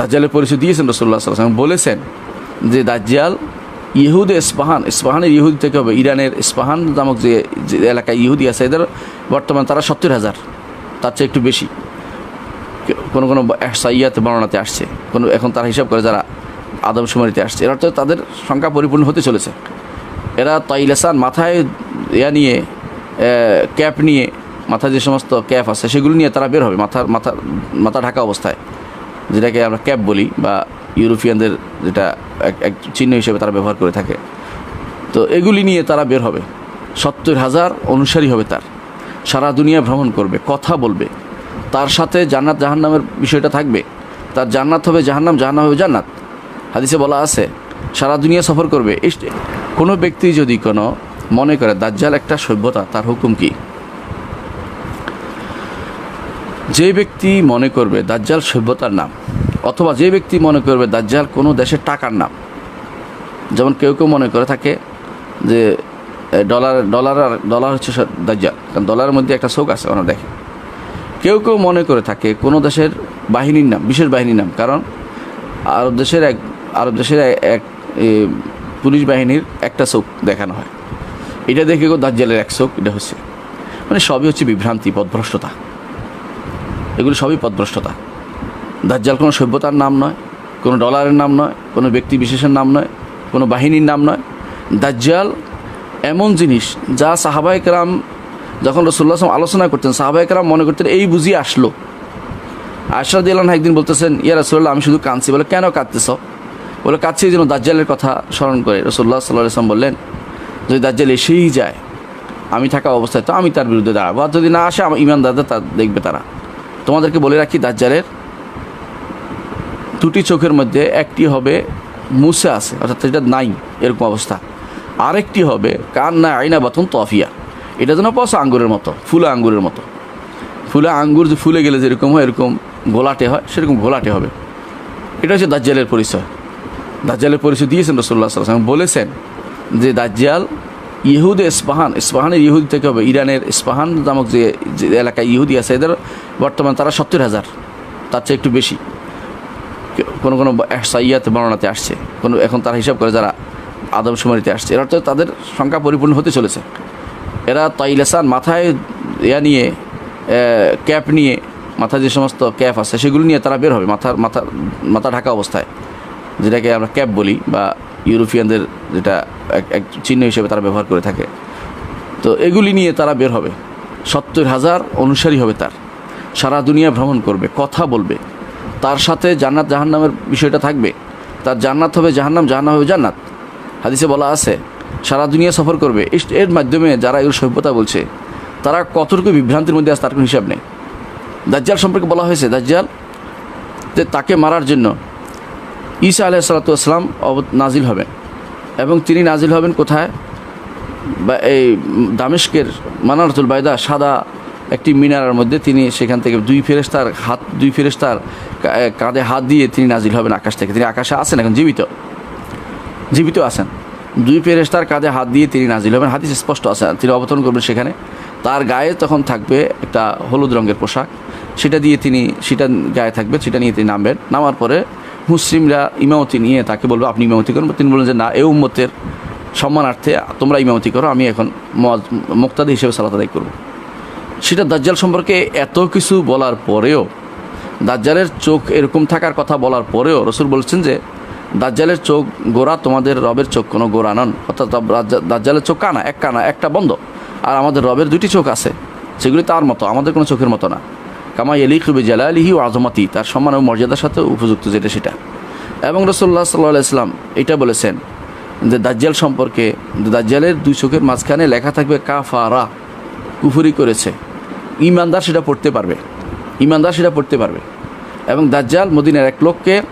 দাজ্জালের পরিচয় দিয়েছেন রসুল্লাহ সাল্লাম বলেছেন যে দাজ্জাল ইহুদে ইস্পাহান, ইস্পাহানের ইহুদি থেকে হবে। ইরানের ইস্পাহান নামক যে এলাকায় ইহুদি আছে, এদের বর্তমান তারা সত্তর হাজার, তার চেয়ে একটু বেশি। কোনো কোনো সাইয়াতে বর্ণনাতে আসছে। কোনো, এখন তারা হিসাব করে যারা আদমশুমারিতে আসছে। এরা তো তাদের সংখ্যা পরিপূর্ণ হতে চলেছে। এরা তাইলেসান মাথায় ইয়া নিয়ে ক্যাপ নিয়ে, মাথায় যে সমস্ত ক্যাপ আছে, সেগুলো নিয়ে তারা বের হবে। মাথার মাথা মাথা ঢাকা অবস্থায়। যেটাকে আমরা ক্যাপ বলি বা ইউরোপিয়ানদের যেটা এক চিহ্ন হিসেবে তারা ব্যবহার করে থাকে। তো এগুলি নিয়ে তারা বের হবে। সত্তর হাজার অনুসারী হবে তার। সারা দুনিয়া ভ্রমণ করবে, কথা বলবে। তার সাথে জান্নাত জাহান্নামের বিষয়টা থাকবে। তার জান্নাত হবে জাহান্নাম জাহান্নাম হবে জান্নাত। হাদিসে বলা আছে, সারা দুনিয়া সফর করবে। কোনো ব্যক্তি যদি কোনো মনে করে, দাজ্জাল একটা সভ্যতা, তার হুকুম কি? যে ব্যক্তি মনে করবে দাজ্জাল সভ্যতার নাম, অথবা যে ব্যক্তি মনে করবে দাজ্জাল কোনো দেশের টাকার নাম, যেমন কেউ কেউ মনে করে থাকে যে ডলার ডলার আর, ডলার হচ্ছে দাজ্জাল, কারণ ডলারের মধ্যে একটা শোক আছে ওনারা দেখে। কেউ কেউ মনে করে থাকে কোনো দেশের বাহিনীর নাম, বিশেষ বাহিনীর নাম, কারণ আরব দেশের এক, আরব দেশের এক পুলিশ বাহিনীর একটা চোখ দেখানো হয়। এটা দেখে দাজ্জালের এক চোখ এটা হচ্ছে। মানে সবই হচ্ছে বিভ্রান্তি পথভ্রষ্টতা এগুলো সবই পথভ্রষ্টতা দাজ্জাল কোনো সভ্যতার নাম নয়, কোনো ডলারের নাম নয়, কোনো ব্যক্তি বিশেষের নাম নয়, কোনো বাহিনীর নাম নয়। দাজ্জাল এমন জিনিস যা সাহাবাহিকরাম যখন রসুল্লাহ আসলাম আলোচনা করতেন সাহাবাহিকরাম মনে করতেন এই বুঝিয়ে আসলো। আশরাদ ইলান একদিন বলতেছেন, ইয়া রসুল্লাহ আমি শুধু কাঁদছি। বলে, কেন কাঁদতেছ? বলে, কাঁদছি যেন দাজ্জালের কথা স্মরণ করে। রসুল্লাহ সাল্লাহ আসলাম বললেন, যদি দাজ্জাল এসেই যায়, আমি থাকা অবস্থায়, তো আমি তার বিরুদ্ধে দাঁড়াবো। আর যদি না আসে, আমার ইমানদারদের তা দেখবে তারা। তোমাদেরকে বলে রাখি দাজ্জালের দুটি চোখের মধ্যে একটি হবে মুসে আছে, অর্থাৎ এটা নাই, এরকম অবস্থা। আরেকটি হবে কান না আইনা বাতন তফিয়া। এটা যেন পয়সা আঙ্গুরের মতো, ফুলে আঙ্গুরের মতো। ফুলে আঙ্গুর যে ফুলে গেলে যেরকম হয়, এরকম গোলাটে হয়, সেরকম ঘোলাটে হবে। এটা হচ্ছে দাজ্জালের পরিচয়। দাজ্জালের পরিচয় দিয়েছেন রসুল্লাহ সাল্লাম বলেছেন যে দাজ্জাল ইহুদ ইস্পাহান, ইস্পাহানের ইহুদি থেকে হবে, ইরানের ইস্পাহান নামক যে এলাকায় ইহুদি আছে, এদের বর্তমান তারা সত্তর হাজার, তার চেয়ে একটু বেশি। কোনো কোনো সাইয়াতে বর্ণনাতে আসছে, কোনো এখন তারা হিসাব করে যারা আদমশুমারিতে আসছে, এরা তো তাদের সংখ্যা পরিপূর্ণ হতে চলেছে। এরা তাইলেসান মাথায় ইয়া নিয়ে ক্যাপ নিয়ে মাথায় যে সমস্ত ক্যাপ আছে, সেগুলো নিয়ে তারা বের হবে, মাথার মাথা মাথা ঢাকা অবস্থায়। যেটাকে আমরা ক্যাপ বলি বা ইউরোপিয়ানদের যেটা এক চিহ্ন হিসেবে তারা ব্যবহার করে থাকে। তো এগুলি নিয়ে তারা বের হবে। সত্তর হাজার অনুসারী হবে তার। সারা দুনিয়া ভ্রমণ করবে, কথা বলবে। তার সাথে জান্নাত জাহান্নামের বিষয়টা থাকবে। তার জান্নাত হবে জাহান্নাম জাহান্নাম হবে জান্নাত। হাদিসে বলা আছে, সারা দুনিয়া সফর করবে। এর মাধ্যমে যারা এগুলো সভ্যতা বলছে, তারা কতটুকু বিভ্রান্তির মধ্যে আছে তার কোনো হিসাব নেই। দাজ্জাল সম্পর্কে বলা হয়েছে, দাজ্জাল, যে তাকে মারার জন্য ঈসা আলাহ সালাতাম নাজিল হবেন। এবং তিনি নাজিল হবেন কোথায়? বা এই দামেস্কের মানারতুল বায়দা সাদা একটি মিনারের মধ্যে তিনি সেখান থেকে দুই ফেরেস্তার হাত দুই ফেরেস্তার কাঁধে হাত দিয়ে তিনি নাজিল হবেন আকাশ থেকে। তিনি আকাশে আছেন এখন, জীবিত। জীবিত আছেন। দুই ফেরেস্তার কাঁধে হাত দিয়ে তিনি নাজিল হবেন। হাদিস স্পষ্ট আছে, তিনি অবতরণ করবেন সেখানে। তার গায়ে তখন থাকবে একটা হলুদ রঙের পোশাক। সেটা দিয়ে তিনি সেটা গায়ে থাকবে, সেটা নিয়ে তিনি নামবেন। নামার পরে মুসলিমরা ইমামতি নিয়ে তাকে বলব, আপনি ইমামতি করুন। তিনি বললেন যে, না, এ উম্মতের সম্মানার্থে তোমরা ইমামতি করো, আমি এখন মুক্তাদি হিসেবে সালাত আদায় করব। সেটা দাজ্জাল সম্পর্কে এত কিছু বলার পরেও, দাজ্জালের চোখ এরকম থাকার কথা বলার পরেও রসুল বলছেন যে, দাজ্জালের চোখ গোড়া তোমাদের রবের চোখ, কোনো গোড়া নন। অর্থাৎ দাজ্জা- দাজ্জালের চোখ কানা, এক কানা, একটা বন্ধ। আর আমাদের রবের দুটি চোখ আছে, সেগুলি তার মতো, আমাদের কোনো চোখের মতো না। কামা এলি খুবই জালালিহি ও আজমতি তার সম্মান ও মর্যাদার সাথে উপযুক্ত যেটা সেটা। এবং রসুল্লাহ সাল্লাহ ইসলাম এটা বলেছেন যে দাজ্জাল সম্পর্কে দাজ্জালের দুই চোখের মাঝখানে লেখা থাকবে কা কাফারা, কুফুরি করেছে। ইমানদার সেটা পড়তে পারবে। ইমানদার সেটা পড়তে পারবে। এবং দাজ্জাল মদিনার এক লোককে,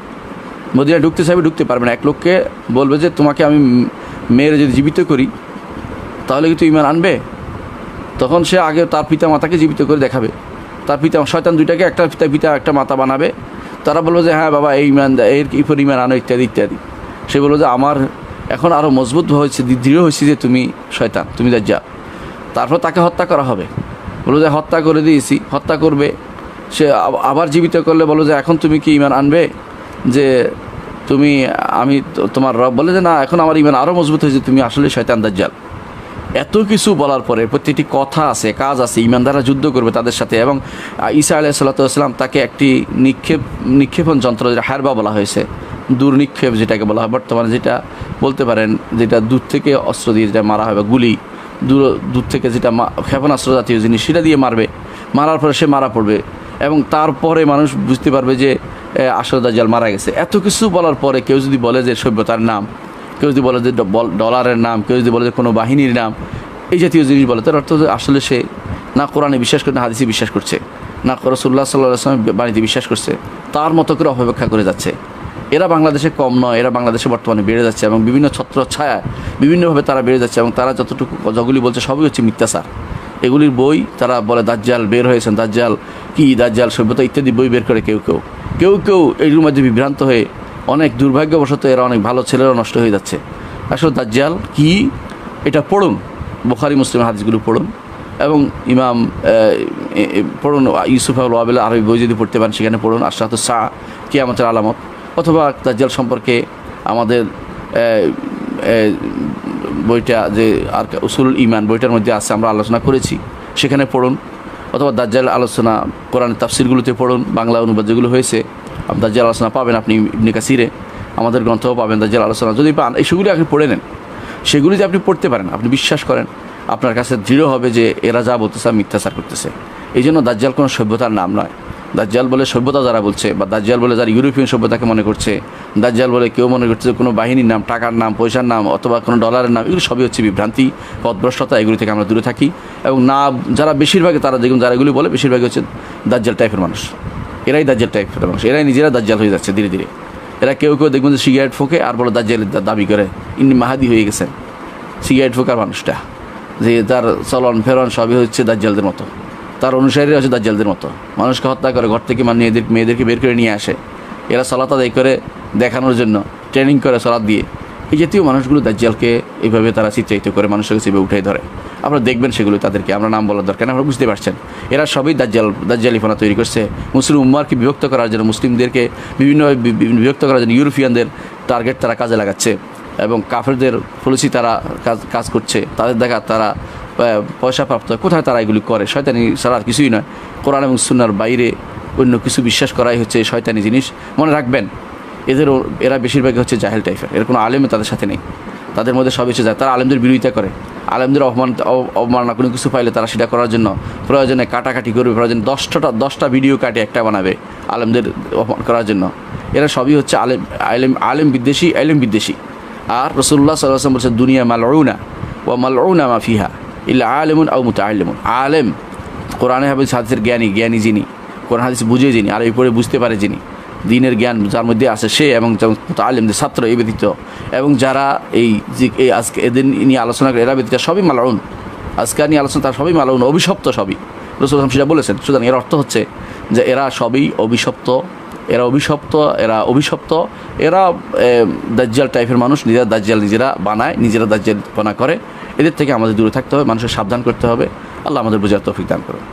মদিনায় ঢুকতে চাইবে, ঢুকতে পারবে না। এক লোককে বলবে যে, তোমাকে আমি মেয়ের যদি জীবিত করি, তাহলে কি তুই ইমান আনবে? তখন সে আগে তার পিতা মাতাকে জীবিত করে দেখাবে। তার পিতা শয়তান দুইটাকে, একটা পিতা পিতা, একটা মাতা বানাবে। তারা বলবে যে হ্যাঁ বাবা, এই ইমান এর কি পরিমাণ আনো? ইত্যাদি ইত্যাদি। সে বলবে যে, আমার এখন আরও মজবুত হয়েছে দৃঢ় হয়েছে যে তুমি শয়তান, তুমি দাজ্জাল। তারপর তাকে হত্যা করা হবে। বলো যে, হত্যা করে দিয়েছি, হত্যা করবে। সে আব- আবার জীবিত করলে বলো যে, এখন তুমি কি ইমান আনবে? যে তুমি, আমি তোমার রব বলে যে, না, এখন আমার ইমান আরও মজবুত হয়েছে, তুমি আসলে শয়তান, দাজ্জাল। এত কিছু বলার পরে প্রত্যেকটি কথা আছে, কাজ আছে, ইমানদাররা যুদ্ধ করবে তাদের সাথে এবং ঈসা আলাহ সাল্লাতাম তাকে একটি নিক্ষেপ, নিক্ষেপণ যন্ত্র যেটা হারবা বলা হয়েছে দূর নিক্ষেপ যেটাকে বলা হয়, বর্তমানে যেটা বলতে পারেন যেটা দূর থেকে অস্ত্র দিয়ে যেটা মারা হয় বা গুলি, দূর দূর থেকে যেটা ক্ষেপণাস্ত্র জাতীয় জিনিস সেটা দিয়ে মারবে, মারার পরে সে মারা পড়বে এবং তারপরে মানুষ বুঝতে পারবে যে আসলে দাজ্জাল মারা গেছে। এত কিছু বলার পরে কেউ যদি বলে যে সভ্যতার নাম কেউ যদি বলে যে ডলারের নাম, কেউ যদি বলে যে কোনো বাহিনীর নাম, এই জাতীয় জিনিস বলে, তার অর্থ আসলে সে না কোরআনে বিশ্বাস করে না হাদিসে বিশ্বাস করছে, না রসুল্লাহ সাল্লাহ বাণীতে বিশ্বাস করছে, তার মতো করে অপেক্ষা করে যাচ্ছে। এরা বাংলাদেশে কম নয়, এরা বাংলাদেশে বর্তমানে বেড়ে যাচ্ছে এবং বিভিন্ন ছত্র ছায়া, বিভিন্নভাবে তারা বেড়ে যাচ্ছে এবং তারা যতটুকু যগুলি বলছে সবই হচ্ছে মিথ্যাচার। এগুলির বই তারা বলে, দাজ্জাল বের হয়েছেন, দাজ্জাল কি, দাজ্জাল সভ্যতা ইত্যাদি বই বের করে কেউ কেউ। কেউ কেউ এগুলোর মধ্যে বিভ্রান্ত হয়ে অনেক দুর্ভাগ্যবশত এরা অনেক ভালো ছেলেরা নষ্ট হয়ে যাচ্ছে। আসলে দাজ্জাল কি? এটা পড়ুন, বোখারি মুসলিম হাদিসগুলো পড়ুন এবং ইমাম পড়ুন, ইউসুফ আল ওয়াবেলা আরবি বই যদি পড়তে পারেন সেখানে পড়ুন, আশরাত শাহ কিয়ামতের আলামত। অথবা দাজ্জাল সম্পর্কে আমাদের বইটা যে আর উসুল ইমান বইটার মধ্যে আছে, আমরা আলোচনা করেছি, সেখানে পড়ুন। অথবা দাজ্জাল আলোচনা কোরআন তাফসিরগুলোতে পড়ুন, বাংলা অনুবাদ যেগুলো হয়েছে। আপনি দাজ্জাল আলোচনা পাবেন আপনি ইবনে কাসিরে, আমাদের গ্রন্থও পাবেন দাজ্জাল আলোচনা। যদি পান, এই সেগুলি আপনি পড়ে নেন। সেগুলি যে আপনি পড়তে পারেন, আপনি বিশ্বাস করেন, আপনার কাছে দৃঢ় হবে যে এরা যা বলতেছে মিথ্যাচার করতেছে। এই জন্য দাজ্জাল কোনো সভ্যতার নাম নয়। দাজ্জাল বলে সভ্যতা যারা বলছে, বা দাজ্জাল বলে যারা ইউরোপিয়ান সভ্যতাকে মনে করছে, দাজ্জাল বলে কেউ মনে করছে কোনো বাহিনীর নাম, টাকার নাম, পয়সার নাম, অথবা কোনো ডলারের নাম, এগুলো সবই হচ্ছে বিভ্রান্তি পথভ্রষ্টতা এগুলি থেকে আমরা দূরে থাকি। এবং না, যারা বেশিরভাগই তারা দেখুন, যারা এগুলি বলে, বেশিরভাগই হচ্ছে দাজ্জাল টাইপের মানুষ। এরাই দাজ্জাল টাইপের মানুষ, এরাই নিজেরা দাজ্জাল হয়ে যাচ্ছে ধীরে ধীরে। এরা কেউ কেউ দেখবেন যে সিগারেট ফোকে আর বলে দাজ্জালের দাবি করে। ইনি মাহাদি হয়ে গেছেন। সিগারেট ফোঁকার মানুষটা। যে তার চলন ফেরন সবই হচ্ছে দাজ্জালদের মতো। তার অনুসারীরা হচ্ছে দাজ্জালদের মতো। মানুষকে হত্যা করে ঘর থেকে মানে মেয়েদের মেয়েদেরকে বের করে নিয়ে আসে। এরা সলাত আদায় করে দেখানোর জন্য ট্রেনিং করে সলাদ দিয়ে। এই জাতীয় মানুষগুলো দাজ্জালকে এইভাবে তারা চিত্রায়িত করে মানুষের কাছে উঠে ধরে। আপনারা দেখবেন সেগুলো তাদেরকে, আমরা নাম বলার দরকার আপনারা বুঝতে পারছেন। এরা সবই দাজ্জাল, দাজ্জালিফানা তৈরি করছে। মুসলিম উম্মারকে বিভক্ত করার জন্য, মুসলিমদেরকে বিভিন্নভাবে বিভক্ত করার জন্য ইউরোপিয়ানদের টার্গেট তারা কাজে লাগাচ্ছে এবং কাফেরদের পলিসি তারা কাজ কাজ করছে। তাদের দেখা তারা পয়সা প্রাপ্ত। কোথায় তারা এগুলি করে? শয়তানি ছাড়া কিছুই নয়। কোরআন এবং সুনার বাইরে অন্য কিছু বিশ্বাস করাই হচ্ছে শয়তানি জিনিস। মনে রাখবেন এদেরও এরা বেশিরভাগই হচ্ছে জাহেল টাইপের। এর কোনো আলেমে তাদের সাথে নেই। তাদের মধ্যে সব এসে যায়। তারা আলেমদের বিরোধিতা করে। আলেমদের অপমান, অব- অবমাননা কোনো কিছু পাইলে তারা সেটা করার জন্য প্রয়োজনে কাটাকাটি করবে, প্রয়োজনে দশটা দশটা ভিডিও কাটে একটা বানাবে আলেমদের অপমান করার জন্য। এরা সবই হচ্ছে আলেম আলেম আলেম বিদ্বেষী আলেম বিদ্বেষী। আর রসুল্লাহ সাল্লাম বলছে দুনিয়া মালউনা ও মালউনা মাফিহা ইল্লা আলেমুন আউ মুতাআল্লিমুন। আলেম, কোরআনে হবে হাদিসের জ্ঞানী জ্ঞানী যিনি, কোরআন হাদিস বুঝে যিনি, আর এই পড়ে বুঝতে পারে যিনি। দিনের জ্ঞান যার মধ্যে আছে সে এবং যেমন আলেমদের ছাত্র এই ব্যতীত, এবং যারা এই যে এই আজকে এদিন নিয়ে আলোচনা করে এরা ব্যতীত সবই মালাউন। আজকে নিয়ে আলোচনা তার সবই মালাউন, অভিশপ্ত সবই। রসুল সেটা বলেছেন, সুতরাং এর অর্থ হচ্ছে যে এরা সবই অভিশপ্ত, এরা অভিশপ্ত এরা অভিশপ্ত, এরা দাজ্জাল টাইপের মানুষ, নিজেরা দাজ্জাল নিজেরা বানায়, নিজেরা দাজ্জাল বানা করে। এদের থেকে আমাদের দূরে থাকতে হবে, মানুষের সাবধান করতে হবে। আল্লাহ আমাদের বোঝার তৌফিক দান করুন।